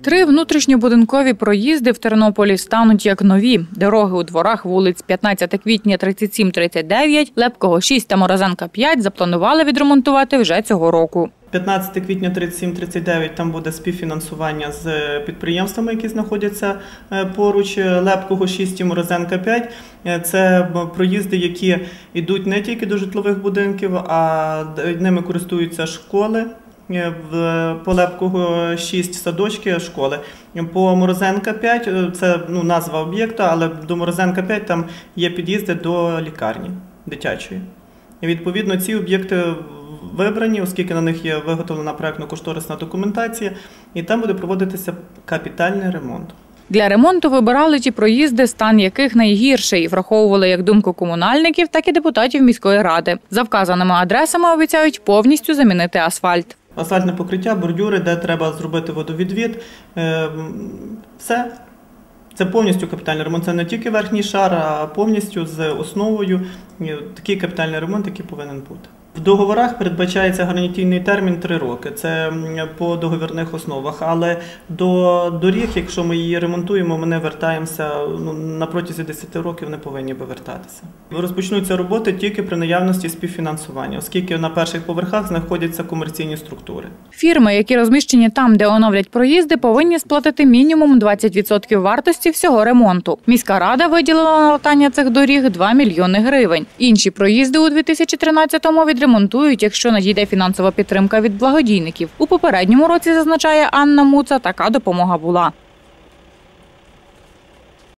Три внутрішньобудинкові проїзди в Тернополі стануть як нові. Дороги у дворах вулиць 15 квітня 37-39, Лепкого 6 та Морозенка 5 запланували відремонтувати вже цього року. 15 квітня 37-39 там буде співфінансування з підприємствами, які знаходяться е, поруч Лепкого 6 і Морозенка 5. Е, Це проїзди, які йдуть не тільки до житлових будинків, а ними користуються школи. Е, В по Лепкого 6 садочки школи. По Морозенка 5 е, це ну, назва об'єкта, але до Морозенка 5 там є під'їзди до лікарні дитячої. І відповідно ці об'єкти вибрані, оскільки на них є виготовлена проектно-кошторисна документація, і там буде проводитися капітальний ремонт. Для ремонту вибирали ті проїзди, стан яких найгірший, враховували як думку комунальників, так і депутатів міської ради. За вказаними адресами обіцяють повністю замінити асфальт. Асфальтне покриття, бордюри, де треба зробити водовідвід. е, Все. Це повністю капітальний ремонт. Це не тільки верхній шар, а повністю з основою. Е, Такий капітальний ремонт, який повинен бути. В договорах передбачається гарантійний термін 3 роки. Це по договірних основах. Але до доріг, якщо ми її ремонтуємо, ми не вертаємося ну, на протязі 10 років не повинні би вертатися. Розпочнуться роботи тільки при наявності співфінансування, оскільки на перших поверхах знаходяться комерційні структури. Фірми, які розміщені там, де оновлять проїзди, повинні сплатити мінімум 20% вартості всього ремонту. Міська рада виділила на латання цих доріг 2 мільйони гривень. Інші проїзди у 2013-му відремонтують, якщо надійде фінансова підтримка від благодійників. У попередньому році зазначає Анна Муца. Така допомога була.